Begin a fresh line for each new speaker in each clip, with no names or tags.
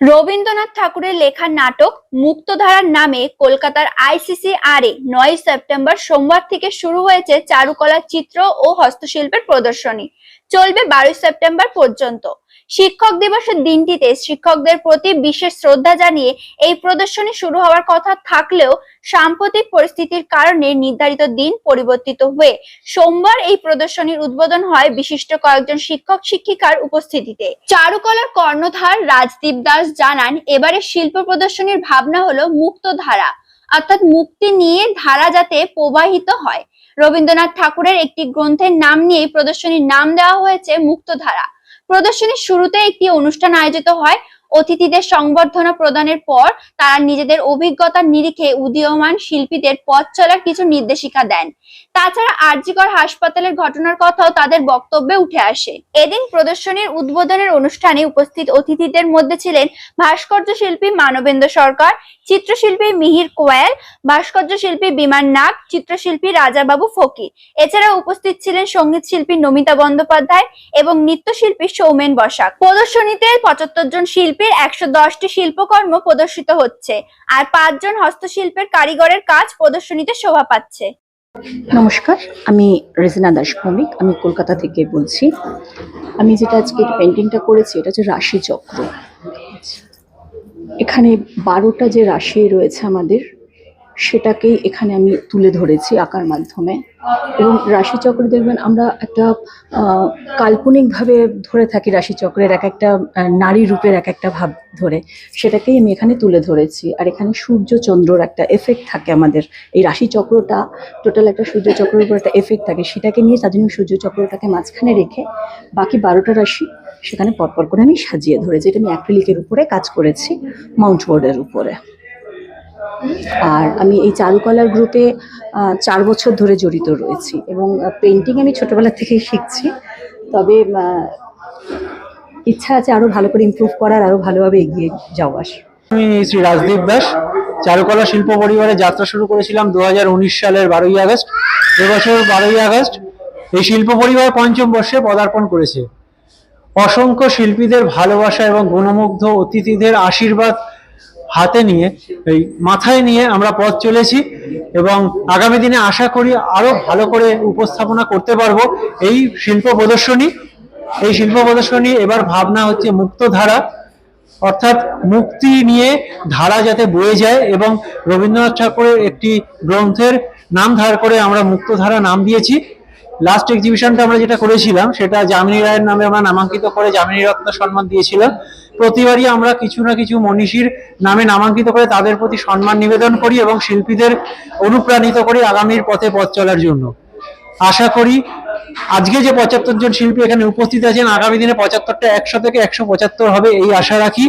রবীন্দ্রনাথ ঠাকুরের লেখা নাটক মুক্তধারার নামে কলকাতার আইসিসি আর এ নয় সেপ্টেম্বর সোমবার থেকে শুরু হয়েছে চারুকলা চিত্র ও হস্তশিল্পের প্রদর্শনী। চলবে বারোই সেপ্টেম্বর পর্যন্ত। শিক্ষক দিবসের দিনটিতে শিক্ষকদের প্রতি বিশেষ শ্রদ্ধা জানিয়ে এই প্রদর্শনী শুরু হওয়ার কথা থাকলেও সাম্প্রতিক পরিস্থিতির কারণে নির্ধারিত দিন পরিবর্তিত হয়ে সোমবার এই প্রদর্শনীর উদ্বোধন হয় বিশিষ্ট কয়েকজন শিক্ষক শিক্ষিকার উপস্থিতিতে। চারুকলার কর্ণধার রাজদীপ দাস জানান এবারে শিল্প প্রদর্শনীর ভাবনা হলো মুক্ত ধারা অর্থাৎ মুক্তি নিয়ে ধারা যাতে প্রবাহিত হয়। রবীন্দ্রনাথ ঠাকুরের একটি গ্রন্থের নাম নিয়ে প্রদর্শনীর নাম দেওয়া হয়েছে মুক্তধারা। প্রদর্শনীর শুরুতে একটি অনুষ্ঠান আয়োজিত হয়। অতিথিদের সংবর্ধনা প্রদানের পর তারা নিজেদের অভিজ্ঞতার নিরিখে উদীয়মান শিল্পীদের পথ চলার কিছু নির্দেশিকা দেন। তাছাড়া আরজিকর হাসপাতালের ঘটনার কথাও তাদের বক্তব্যে উঠে আসে। এদিন প্রদর্শনীর উদ্বোধনের অনুষ্ঠানে উপস্থিত অতিথিদের মধ্যে ছিলেন ভাস্কর্য শিল্পী মানবেন্দ্র সরকার, চিত্রশিল্পী মিহির কোয়েল, ভাস্কর্য শিল্পী বিমান নাগ, চিত্রশিল্পী রাজাবাবু ফকির। এছাড়া উপস্থিত ছিলেন সংগীত শিল্পী নমিতা বন্দ্যোপাধ্যায় এবং নৃত্যশিল্পী সৌমেন বসাক। প্রদর্শনীতে পঁচাত্তর জন শিল্পীর একশো দশটি শিল্পকর্ম প্রদর্শিত হচ্ছে। আর পাঁচজন হস্তশিল্পের কারিগরের কাজ প্রদর্শনীতে শোভা পাচ্ছে।
নমস্কার, আমি রেজিনা দাস ভৌমিক আমি কলকাতা থেকে বলছি। আমি যেটা আজকে পেন্টিংটা করেছি, এটা হচ্ছে রাশি চক্র এখানে বারোটা যে রাশি রয়েছে আমাদের, সেটাকেই এখানে আমি তুলে ধরেছি আঁকার মাধ্যমে। এবং রাশিচক্র দেখবেন আমরা একটা কাল্পনিকভাবে ধরে থাকি রাশিচক্রের এক একটা নারী রূপের এক একটা ভাব ধরে। সেটাকেই আমি এখানে তুলে ধরেছি। আর এখানে সূর্য চন্দ্রর একটা এফেক্ট থাকে আমাদের। এই রাশিচক্রটা টোটাল একটা সূর্যচক্রের উপর একটা এফেক্ট থাকে। সেটাকে নিয়ে তার জন্য সূর্যচক্রটাকে মাঝখানে রেখে বাকি বারোটা রাশি সেখানে পরপর করে আমি সাজিয়ে ধরেছি। এটা আমি অ্যাক্রিলিকের উপরে কাজ করেছি মাউন্ট বোর্ডের উপরে। আর আমি এই চারুকলার গ্রুপে চার বছর ধরে জড়িত রয়েছি এবং পেন্টিং আমি ছোটবেলা থেকেই শিখছি। তবে ইচ্ছা আছে আরও ভালো করে ইমপ্রুভ করার আরও ভালোভাবে এগিয়ে যাওয়ার।
আমি শ্রী রাজদীপ দাস, চারুকলা শিল্প পরিবারে যাত্রা শুরু করেছিলাম দু হাজার উনিশ সালের বারোই আগস্ট। এবছর বারোই আগস্ট এই শিল্প পরিবার পঞ্চম বর্ষে পদার্পণ করেছে। অসংখ্য শিল্পীদের ভালোবাসা এবং গুণমুগ্ধ অতিথিদের আশীর্বাদ হাতে নিয়ে, এই মাথায় নিয়ে আমরা পথ চলেছি এবং আগামী দিনে আশা করি আরও ভালো করে উপস্থাপনা করতে পারব এই শিল্প প্রদর্শনী। এই শিল্প প্রদর্শনী এবার ভাবনা হচ্ছে মুক্তধারা, অর্থাৎ মুক্তি নিয়ে ধারা যাতে বয়ে যায় এবং রবীন্দ্রনাথ ঠাকুরের একটি গ্রন্থের নাম ধার করে আমরা মুক্তধারা নাম দিয়েছি। লাস্ট এক্সিবিশনটা আমরা যেটা করেছিলাম, সেটা যামিনী রায়ের নামে আমরা নামাঙ্কিত করে যামিনী রত্ন সম্মান দিয়েছিলাম প্রতিবারই আমরা কিছু না কিছু মনীষীর নামে নামাঙ্কিত করে তাদের প্রতি সম্মান নিবেদন করি এবং শিল্পীদের অনুপ্রাণিত করি আগামীর পথে পথ চলার জন্য। আশা করি আজকে যে পঁচাত্তর জন শিল্পী এখানে উপস্থিত আছেন, আগামী দিনে পঁচাত্তরটা একশো থেকে একশো পঁচাত্তর হবে, এই আশা রাখি।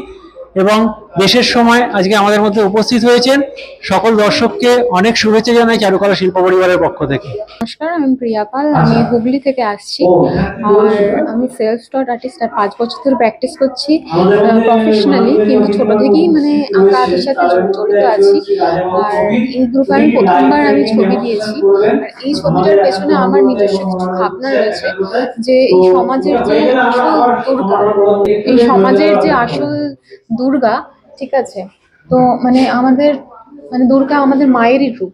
এবং দেশের সময় আজকে আমাদের মধ্যে উপস্থিত হয়েছেন সকল দর্শককে অনেক শুভেচ্ছা জানাই চারুকলা শিল্প পরিবারের পক্ষ থেকে।
নমস্কার আমি প্রিয়া পাল আমি হুগলি থেকে আসছি। আর আমি সেলফ স্টট আর্টিস্ট আর পাঁচ বছর ধরে প্র্যাকটিস করছি প্রফেশনালি কিন্তু ছোট থেকেই মানে আঁকা আঁকির সাথে জড়িত আছি। আর এই গ্রুপে আমি প্রথমবার আমি ছবি দিয়েছি। আর এই ছবিটার পেছনে আমার নিজস্ব কিছু ভাবনা রয়েছে যে এই সমাজের যে আসল এই সমাজের যে আসল দুর্গা, ঠিক আছে? তো মানে আমাদের মানে দুর্গা আমাদের মায়েরই রূপ।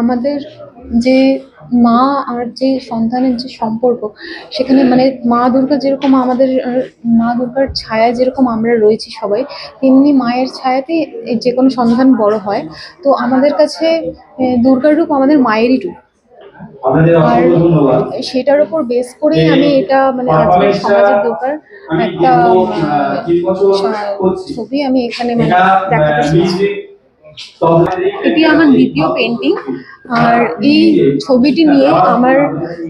আমাদের যে মা আর যে সন্তানের যে সম্পর্ক, সেখানে মানে মা দুর্গা যেরকম আমাদের, মা দুর্গার ছায়া যেরকম আমরা রয়েছি সবাই, তেমনি মায়ের ছায়াতে যে কোনো সন্তান বড় হয়। তো আমাদের কাছে দুর্গার রূপ আমাদের মায়েরই রূপ। আর সেটার উপর বেস করে আমি এটা মানে আজকের সমাজের দোকান একটা ছবি আমি এখানে মানে দেখাতে এটি আমার দ্বিতীয় পেন্টিং আর এই ছবিটি নিয়ে আমার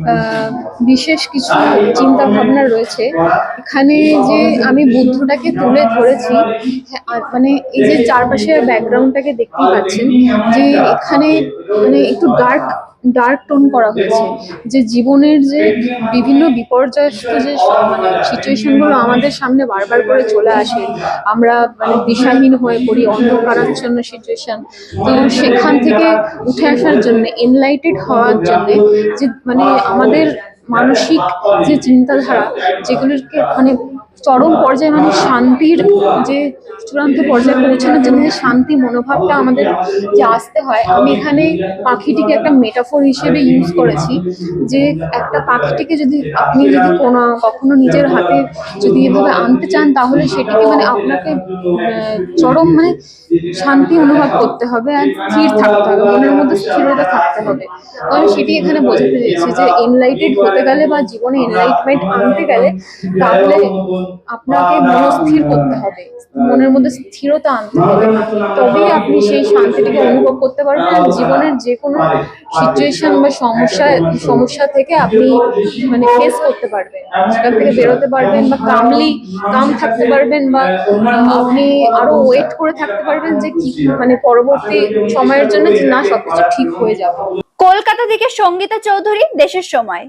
আহ, বিশেষ কিছু চিন্তা ভাবনা রয়েছে। এখানে যে আমি বুদ্ধটাকে তুলে ধরেছি হ্যাঁ, মানে এই যে চারপাশের ব্যাকগ্রাউন্ডটাকে দেখতেই পাচ্ছেন যে এখানে মানে একটু ডার্ক ডার্ক টোন করা হয়েছে। যে জীবনের যে বিভিন্ন বিপর্যস্ত যে মানে সিচুয়েশনগুলো আমাদের সামনে বারবার করে চলে আসে আমরা মানে দিশাহীন হয়ে পড়ি অন্ধকারাচ্ছন্ন সিচুয়েশন তো সেখান থেকে উঠে আসার জন্য এনলাইটেড হওয়ার জন্য যে মানে আমাদের মানসিক যে চিন্তাধারা যেগুলোকে মানে চরম পর্যায়ে মানে শান্তির যে চূড়ান্ত পর্যায়ে পৌঁছানোর জন্য যে শান্তি মনোভাবটা আমাদের যে আসতে হয়, আমি এখানে পাখিটিকে একটা মেটাফোর হিসেবে ইউজ করেছি যে একটা পাখিটিকে যদি আপনি যদি কোনো, কখনো নিজের হাতে যদি এভাবে আনতে চান, তাহলে সেটিকে মানে আপনাকে চরম মানে শান্তি অনুভব করতে হবে আর স্থির থাকতে হবে, মনের মধ্যে স্থিরতা থাকতে হবে। তো আমি সেটি এখানে বোঝাতে চেয়েছি যে এনলাইটেড হতে গেলে বা জীবনে এনলাইটমেন্ট আনতে গেলে তাহলে আপনাকে মনস্থির করতে হবে মনের মধ্যে স্থিরতা আনতে হবে। তবেই আপনি সেই শান্তিটাকে অনুভব করতে পারবেন আর জীবনের যে কোনো সিচুয়েশন বা সমস্যা সমস্যা থেকে আপনি মানে ফেস করতে পারবেন সেখান থেকে বেরোতে পারবেন বা কামলি কাম থাকতে পারবেন বা আপনি আরও ওয়েট করে থাকতে পারবেন যে কি মানে পরবর্তী সময়ের জন্য যে না সবকিছু ঠিক হয়ে যাবে।
কলকাতা থেকে সঙ্গীতা চৌধুরী দেশের সময়।